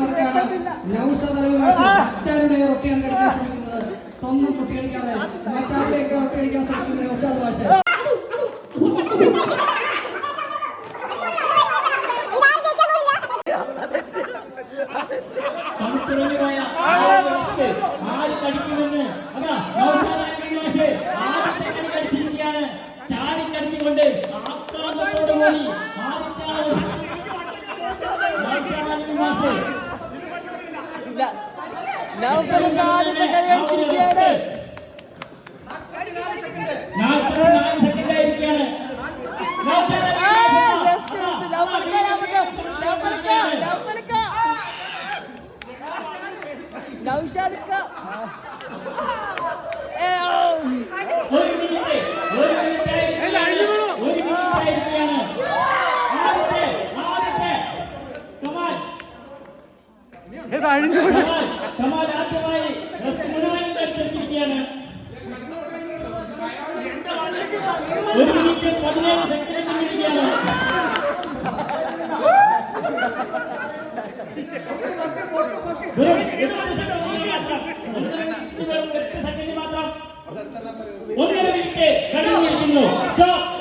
നടക്കുകയാണ്. നൗഷദ് അലി മാഷ് മറ്റാരുടെ റൊട്ടിയാണ് കളിക്കാൻ ശ്രമിക്കുന്നത് സ്വന്തം റൊട്ടി കളിക്കാതെ മറ്റാരുടെയൊക്കെ ശ്രമിക്കുന്നത് നൗഷാദ് മാഷ് തണുത്തുറഞ്ഞുപോയ ആളുകൾക്ക് ആര് കടിക്കുമെന്ന്. അതാ മാഷ് ആദ്യത്തെ കടി കടിച്ചിരിക്കുകയാണ്. ചാടിക്കടിച്ചുകൊണ്ട് ആക്രമണത്തോടുകൂടി ആദ്യത്തെ നൗഫലിന്റെ ആദ്യത്തെ കളി അടിച്ചിരിക്കുകയാണ്. നൗഷാദിക്ക. ഏ, ഓ. ഒരു മിനിറ്റ് ഒരു മിനിറ്റ് ആയിരിക്കുകയാണ്. ഒരു മിനിറ്റ് ആയിരിക്കുകയാണ് ആദ്യത്തെ ആദ്യത്തെ കമാൽ കമാൽ കമാൽ ആദ്യമായി മുഴുവൻ കളിച്ചിരിക്കുകയാണ് ഒരു മിനിറ്റ് പതിനേഴ് സെക്കൻഡ് ഇരിക്കുകയാണ് വെറും എട്ട് സെക്കൻഡ് മാത്രം വെറും എട്ട് സെക്കൻഡ് മാത്രം ഒന്നര മിനിറ്റ് കഴിഞ്ഞിരിക്കുന്നു സ്റ്റോപ്പ്